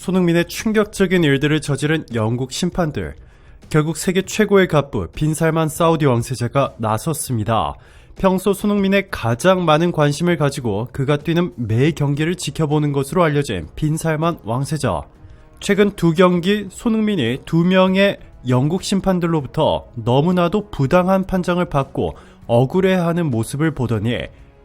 손흥민의 충격적인 일들을 저지른 영국 심판들. 결국 세계 최고의 갑부 빈살만 사우디 왕세자가 나섰습니다. 평소 손흥민의 가장 많은 관심을 가지고 그가 뛰는 매 경기를 지켜보는 것으로 알려진 빈살만 왕세자. 최근 두 경기 손흥민이 두 명의 영국 심판들로부터 너무나도 부당한 판정을 받고 억울해하는 모습을 보더니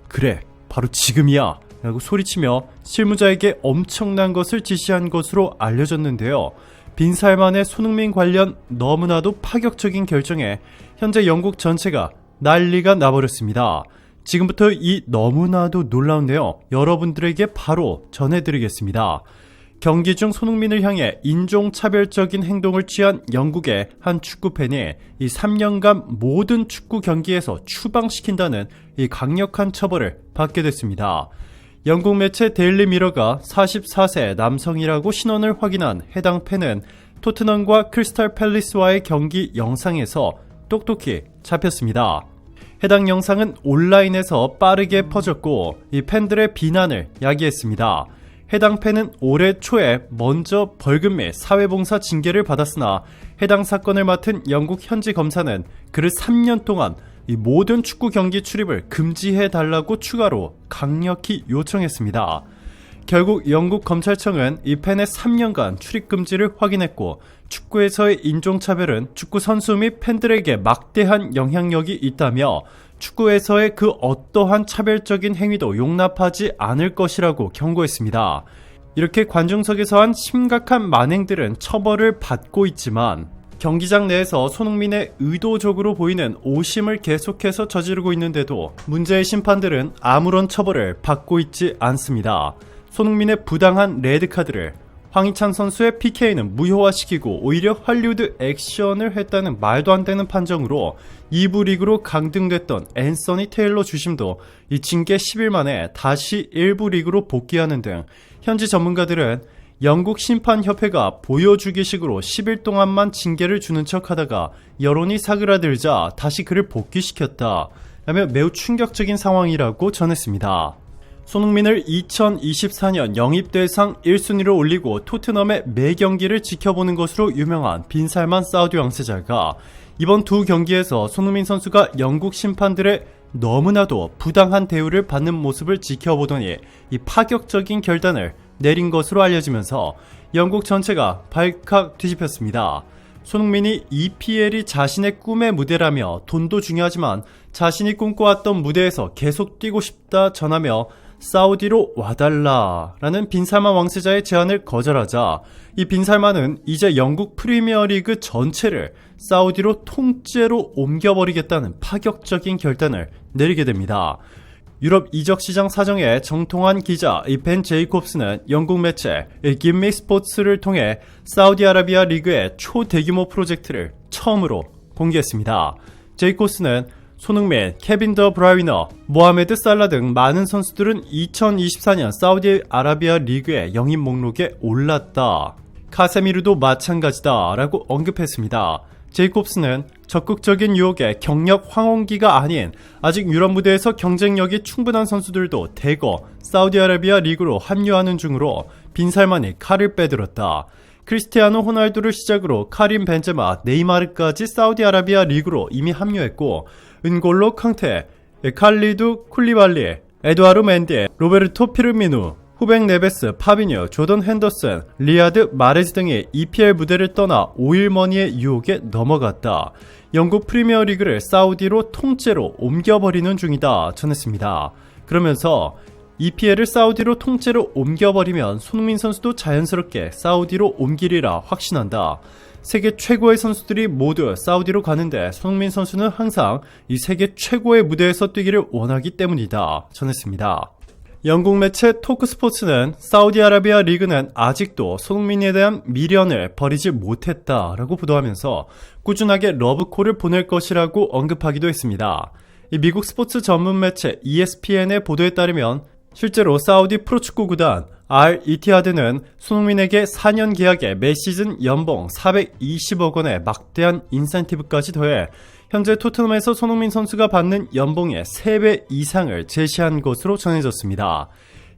그래 바로 지금이야 라고 소리치며 실무자에게 엄청난 것을 지시한 것으로 알려졌는데요. 빈살만의 손흥민 관련 너무나도 파격적인 결정에 현재 영국 전체가 난리가 나버렸습니다. 지금부터 이 너무나도 놀라운 내용 여러분들에게 바로 전해드리겠습니다. 경기 중 손흥민을 향해 인종차별적인 행동을 취한 영국의 한 축구팬이 이 3년간 모든 축구 경기에서 추방시킨다는 이 강력한 처벌을 받게 됐습니다. 영국 매체 데일리 미러가 44세 남성이라고 신원을 확인한 해당 팬은 토트넘과 크리스탈 팰리스와의 경기 영상에서 똑똑히 잡혔습니다. 해당 영상은 온라인에서 빠르게 퍼졌고 이 팬들의 비난을 야기했습니다. 해당 팬은 올해 초에 먼저 벌금 및 사회봉사 징계를 받았으나 해당 사건을 맡은 영국 현지 검사는 그를 3년 동안 이 모든 축구 경기 출입을 금지해 달라고 추가로 강력히 요청했습니다. 결국 영국 검찰청은 이 팬의 3년간 출입 금지를 확인했고 축구에서의 인종차별은 축구 선수 및 팬들에게 막대한 영향력이 있다며 축구에서의 그 어떠한 차별적인 행위도 용납하지 않을 것이라고 경고했습니다. 이렇게 관중석에서 한 심각한 만행들은 처벌을 받고 있지만 경기장 내에서 손흥민의 의도적으로 보이는 오심을 계속해서 저지르고 있는데도 문제의 심판들은 아무런 처벌을 받고 있지 않습니다. 손흥민의 부당한 레드카드를 황희찬 선수의 PK는 무효화시키고 오히려 할리우드 액션을 했다는 말도 안 되는 판정으로 2부 리그로 강등됐던 앤서니 테일러 주심도 이 징계 10일 만에 다시 1부 리그로 복귀하는 등 현지 전문가들은 영국 심판협회가 보여주기식으로 10일 동안만 징계를 주는 척 하다가 여론이 사그라들자 다시 그를 복귀시켰다. 라며 매우 충격적인 상황이라고 전했습니다. 손흥민을 2024년 영입대상 1순위로 올리고 토트넘의 매 경기를 지켜보는 것으로 유명한 빈살만 사우디 왕세자가 이번 두 경기에서 손흥민 선수가 영국 심판들의 너무나도 부당한 대우를 받는 모습을 지켜보더니 이 파격적인 결단을 내린 것으로 알려지면서 영국 전체가 발칵 뒤집혔습니다. 손흥민이 EPL이 자신의 꿈의 무대라며 돈도 중요하지만 자신이 꿈꿔왔던 무대에서 계속 뛰고 싶다 전하며 사우디로 와달라라는 빈살만 왕세자의 제안을 거절하자 이 빈살만은 이제 영국 프리미어리그 전체를 사우디로 통째로 옮겨버리겠다는 파격적인 결단을 내리게 됩니다. 유럽 이적 시장 사정에 정통한 기자 이벤 제이콥스는 영국 매체 김미 스포츠를 통해 사우디아라비아 리그의 초대규모 프로젝트를 처음으로 공개했습니다. 제이콥스는 손흥민, 케빈 더 브라위너, 모하메드 살라 등 많은 선수들은 2024년 사우디아라비아 리그의 영입 목록에 올랐다. 카세미르도 마찬가지다 라고 언급했습니다. 제이콥스는 적극적인 유혹에 경력 황혼기가 아닌 아직 유럽 무대에서 경쟁력이 충분한 선수들도 대거 사우디아라비아 리그로 합류하는 중으로 빈살만이 칼을 빼들었다. 크리스티아노 호날두를 시작으로 카림 벤제마, 네이마르까지 사우디아라비아 리그로 이미 합류했고 은골로 캉테, 칼리두 쿨리발리, 에드와르 멘디, 로베르토 피르미누, 후백 네베스, 파비뉴, 조던 핸더슨, 리아드, 마레즈 등의 EPL 무대를 떠나 오일머니의 유혹에 넘어갔다. 영국 프리미어리그를 사우디로 통째로 옮겨버리는 중이다 전했습니다. 그러면서 EPL을 사우디로 통째로 옮겨버리면 손흥민 선수도 자연스럽게 사우디로 옮기리라 확신한다. 세계 최고의 선수들이 모두 사우디로 가는데 손흥민 선수는 항상 이 세계 최고의 무대에서 뛰기를 원하기 때문이다 전했습니다. 영국 매체 토크스포츠는 사우디아라비아 리그는 아직도 손흥민에 대한 미련을 버리지 못했다라고 보도하면서 꾸준하게 러브콜을 보낼 것이라고 언급하기도 했습니다. 미국 스포츠 전문 매체 ESPN의 보도에 따르면 실제로 사우디 프로축구 구단 알 이티하드는 손흥민에게 4년 계약에 매 시즌 연봉 420억 원의 막대한 인센티브까지 더해 현재 토트넘에서 손흥민 선수가 받는 연봉의 3배 이상을 제시한 것으로 전해졌습니다.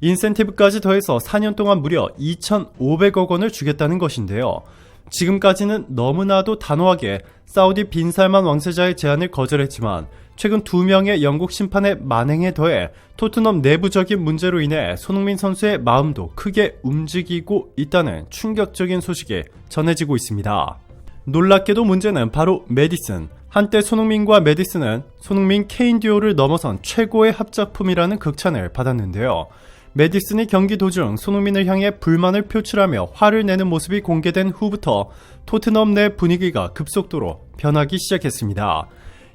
인센티브까지 더해서 4년 동안 무려 2,500억 원을 주겠다는 것인데요. 지금까지는 너무나도 단호하게 사우디 빈살만 왕세자의 제안을 거절했지만 최근 두 명의 영국 심판의 만행에 더해 토트넘 내부적인 문제로 인해 손흥민 선수의 마음도 크게 움직이고 있다는 충격적인 소식이 전해지고 있습니다. 놀랍게도 문제는 바로 메디슨. 한때 손흥민과 메디슨은 손흥민 케인 듀오를 넘어선 최고의 합작품이라는 극찬을 받았는데요. 메디슨이 경기 도중 손흥민을 향해 불만을 표출하며 화를 내는 모습이 공개된 후부터 토트넘 내 분위기가 급속도로 변하기 시작했습니다.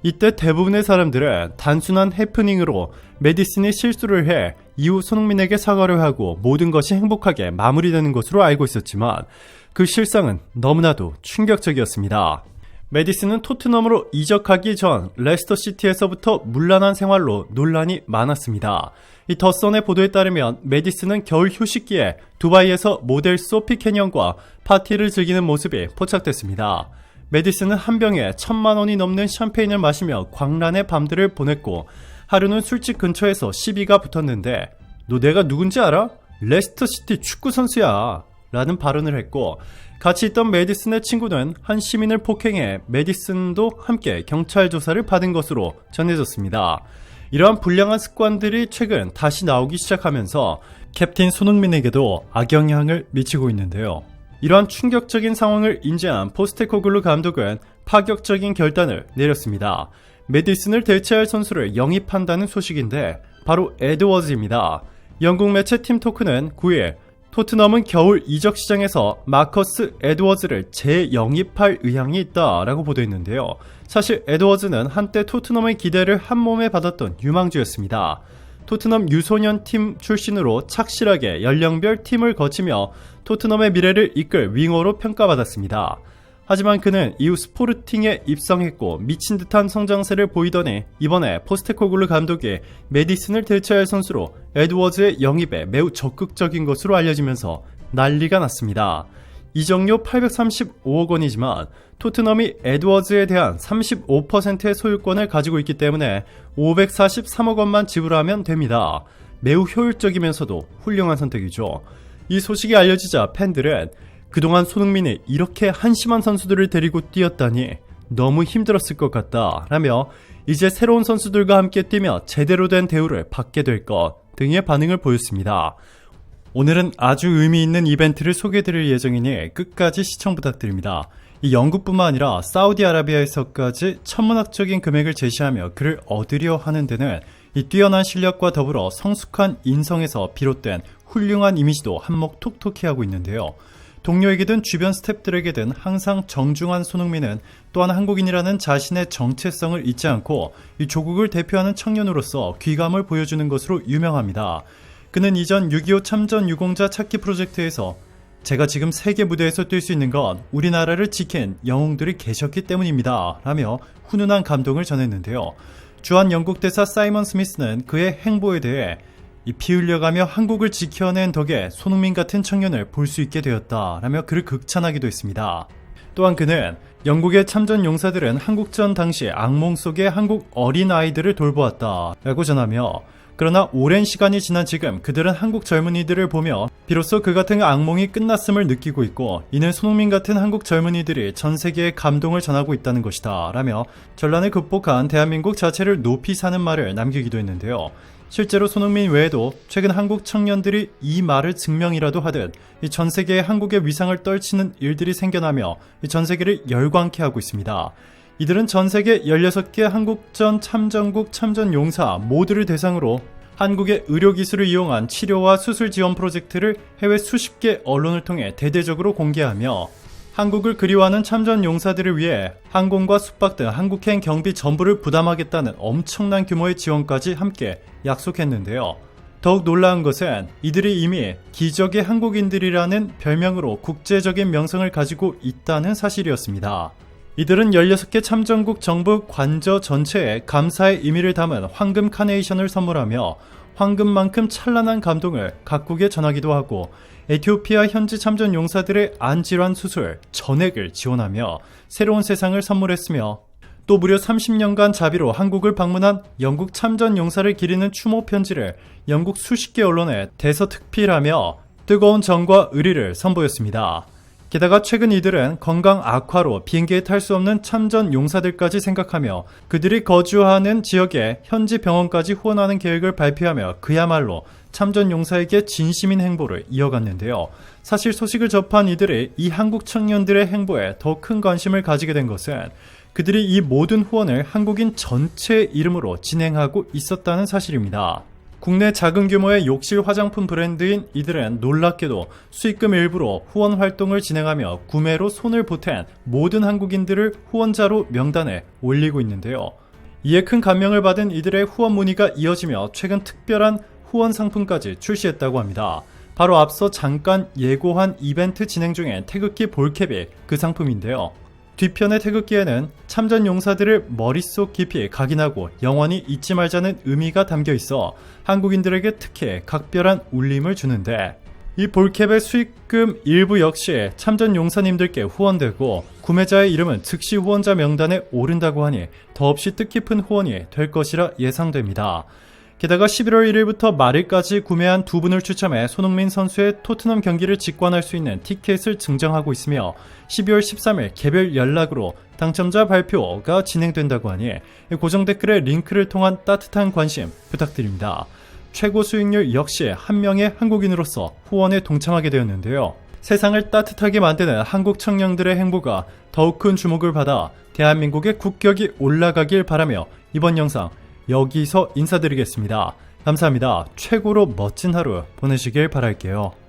이때 대부분의 사람들은 단순한 해프닝으로 메디슨이 실수를 해 이후 손흥민에게 사과를 하고 모든 것이 행복하게 마무리되는 것으로 알고 있었지만 그 실상은 너무나도 충격적이었습니다. 메디슨은 토트넘으로 이적하기 전 레스터 시티에서부터 문란한 생활로 논란이 많았습니다. 이 더선의 보도에 따르면 메디슨은 겨울 휴식기에 두바이에서 모델 소피 캐년과 파티를 즐기는 모습이 포착됐습니다. 메디슨은 한 병에 천만 원이 넘는 샴페인을 마시며 광란의 밤들을 보냈고 하루는 술집 근처에서 시비가 붙었는데 너 내가 누군지 알아? 레스터 시티 축구 선수야. 라는 발언을 했고 같이 있던 메디슨의 친구는 한 시민을 폭행해 메디슨도 함께 경찰 조사를 받은 것으로 전해졌습니다. 이러한 불량한 습관들이 최근 다시 나오기 시작하면서 캡틴 손흥민에게도 악영향을 미치고 있는데요. 이러한 충격적인 상황을 인지한 포스테코글루 감독은 파격적인 결단을 내렸습니다. 메디슨을 대체할 선수를 영입한다는 소식인데 바로 에드워즈입니다. 영국 매체 팀토크는 9일 토트넘은 겨울 이적 시장에서 마커스 에드워즈를 재영입할 의향이 있다라고 보도했는데요. 사실 에드워즈는 한때 토트넘의 기대를 한 몸에 받았던 유망주였습니다. 토트넘 유소년 팀 출신으로 착실하게 연령별 팀을 거치며 토트넘의 미래를 이끌 윙어로 평가받았습니다. 하지만 그는 이후 스포르팅에 입성했고 미친 듯한 성장세를 보이더니 이번에 포스테코글루 감독이 메디슨을 대체할 선수로 에드워즈의 영입에 매우 적극적인 것으로 알려지면서 난리가 났습니다. 이정료 835억 원이지만 토트넘이 에드워즈에 대한 35%의 소유권을 가지고 있기 때문에 543억 원만 지불하면 됩니다. 매우 효율적이면서도 훌륭한 선택이죠. 이 소식이 알려지자 팬들은 그동안 손흥민이 이렇게 한심한 선수들을 데리고 뛰었다니 너무 힘들었을 것 같다 라며 이제 새로운 선수들과 함께 뛰며 제대로 된 대우를 받게 될 것 등의 반응을 보였습니다. 오늘은 아주 의미 있는 이벤트를 소개해드릴 예정이니 끝까지 시청 부탁드립니다. 이 영국뿐만 아니라 사우디아라비아에서까지 천문학적인 금액을 제시하며 그를 얻으려 하는 데는 이 뛰어난 실력과 더불어 성숙한 인성에서 비롯된 훌륭한 이미지도 한몫 톡톡히 하고 있는데요. 동료에게든 주변 스탭들에게든 항상 정중한 손흥민은 또한 한국인이라는 자신의 정체성을 잊지 않고 이 조국을 대표하는 청년으로서 귀감을 보여주는 것으로 유명합니다. 그는 이전 6.25 참전 유공자 찾기 프로젝트에서 제가 지금 세계 무대에서 뛸 수 있는 건 우리나라를 지킨 영웅들이 계셨기 때문입니다. 라며 훈훈한 감동을 전했는데요. 주한 영국 대사 사이먼 스미스는 그의 행보에 대해 피 흘려가며 한국을 지켜낸 덕에 손흥민 같은 청년을 볼 수 있게 되었다라며 그를 극찬하기도 했습니다. 또한 그는 영국의 참전 용사들은 한국전 당시 악몽 속의 한국 어린 아이들을 돌보았다라고 전하며 그러나 오랜 시간이 지난 지금 그들은 한국 젊은이들을 보며 비로소 그 같은 악몽이 끝났음을 느끼고 있고 이는 손흥민 같은 한국 젊은이들이 전 세계에 감동을 전하고 있다는 것이다 라며 전란을 극복한 대한민국 자체를 높이 사는 말을 남기기도 했는데요. 실제로 손흥민 외에도 최근 한국 청년들이 이 말을 증명이라도 하듯 전 세계에 한국의 위상을 떨치는 일들이 생겨나며 전 세계를 열광케 하고 있습니다. 이들은 전 세계 16개 한국전 참전국 참전 용사 모두를 대상으로 한국의 의료기술을 이용한 치료와 수술 지원 프로젝트를 해외 수십 개 언론을 통해 대대적으로 공개하며 한국을 그리워하는 참전 용사들을 위해 항공과 숙박 등 한국행 경비 전부를 부담하겠다는 엄청난 규모의 지원까지 함께 약속했는데요. 더욱 놀라운 것은 이들이 이미 기적의 한국인들이라는 별명으로 국제적인 명성을 가지고 있다는 사실이었습니다. 이들은 16개 참전국 정부 관저 전체에 감사의 의미를 담은 황금 카네이션을 선물하며 황금만큼 찬란한 감동을 각국에 전하기도 하고 에티오피아 현지 참전 용사들의 안질환 수술 전액을 지원하며 새로운 세상을 선물했으며 또 무려 30년간 자비로 한국을 방문한 영국 참전 용사를 기리는 추모 편지를 영국 수십 개 언론에 대서특필하며 뜨거운 정과 의리를 선보였습니다. 게다가 최근 이들은 건강 악화로 비행기에 탈 수 없는 참전 용사들까지 생각하며 그들이 거주하는 지역에 현지 병원까지 후원하는 계획을 발표하며 그야말로 참전 용사에게 진심인 행보를 이어갔는데요. 사실 소식을 접한 이들이 이 한국 청년들의 행보에 더 큰 관심을 가지게 된 것은 그들이 이 모든 후원을 한국인 전체 이름으로 진행하고 있었다는 사실입니다. 국내 작은 규모의 욕실 화장품 브랜드인 이들은 놀랍게도 수익금 일부로 후원 활동을 진행하며 구매로 손을 보탠 모든 한국인들을 후원자로 명단에 올리고 있는데요. 이에 큰 감명을 받은 이들의 후원 문의가 이어지며 최근 특별한 후원 상품까지 출시했다고 합니다. 바로 앞서 잠깐 예고한 이벤트 진행 중인 태극기 볼캡이 그 상품인데요. 뒤편의 태극기에는 참전 용사들을 머릿속 깊이 각인하고 영원히 잊지 말자는 의미가 담겨 있어 한국인들에게 특히 각별한 울림을 주는데 이 볼캡의 수익금 일부 역시 참전 용사님들께 후원되고 구매자의 이름은 즉시 후원자 명단에 오른다고 하니 더없이 뜻깊은 후원이 될 것이라 예상됩니다. 게다가 11월 1일부터 말일까지 구매한 두 분을 추첨해 손흥민 선수의 토트넘 경기를 직관할 수 있는 티켓을 증정하고 있으며 12월 13일 개별 연락으로 당첨자 발표가 진행된다고 하니 고정 댓글에 링크를 통한 따뜻한 관심 부탁드립니다. 최고 수익률 역시 한 명의 한국인으로서 후원에 동참하게 되었는데요. 세상을 따뜻하게 만드는 한국 청년들의 행보가 더욱 큰 주목을 받아 대한민국의 국격이 올라가길 바라며 이번 영상 여기서 인사드리겠습니다. 감사합니다. 최고로 멋진 하루 보내시길 바랄게요.